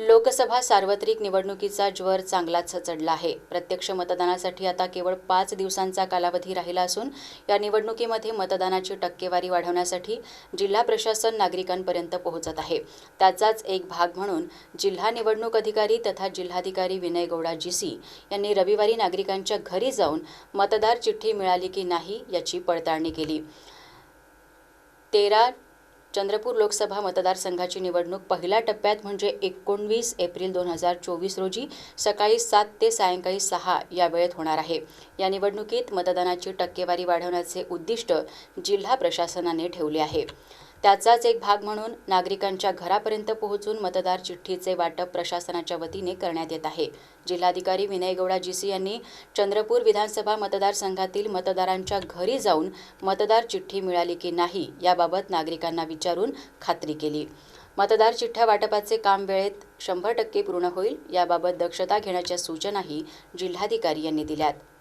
लोकसभा सार्वत्रिक निवडणुकीचा ज्वर चांगलाच चढला आहे. प्रत्यक्ष मतदानासाठी आता केवळ पाच दिवसांचा कालावधी राहिला असून या निवडणुकीमध्ये मतदानाची टक्केवारी वाढवण्यासाठी जिल्हा प्रशासन नागरिकांपर्यंत पोहोचत आहे. त्याचाच एक भाग म्हणून जिल्हा निवडणूक अधिकारी तथा जिल्हाधिकारी विनय गौडा जीसी यांनी रविवारी नागरिकांच्या घरी जाऊन मतदार चिठ्ठी मिळाली की नाही याची पडताळणी केली. तेरा चंद्रपूर लोकसभा मतदारसंघाची निवडणूक पहिल्या टप्प्यात म्हणजे एकोणवीस एप्रिल दोन हजार चोवीस रोजी सकाळी सात ते सायंकाळी सहा या वेळेत होणार आहे. या निवडणुकीत मतदानाची टक्केवारी वाढवण्याचे उद्दिष्ट जिल्हा प्रशासनाने ठेवले आहे. त्याचाच एक भाग म्हणून नागरिकांच्या घरापर्यंत पोहोचून मतदार चिठ्ठीचे वाटप प्रशासनाच्या वतीने करण्यात येत आहे. जिल्हाधिकारी विनय गौडा जीसी यांनी चंद्रपूर विधानसभा मतदारसंघातील मतदारांच्या घरी जाऊन मतदार चिठ्ठी मिळाली की नाही याबाबत नागरिकांना विचारून खात्री केली. मतदार चिठ्ठ्या वाटपाचे काम वेळेत शंभर टक्के पूर्ण होईल याबाबत दक्षता घेण्याच्या सूचनाही जिल्हाधिकारी यांनी दिल्यात.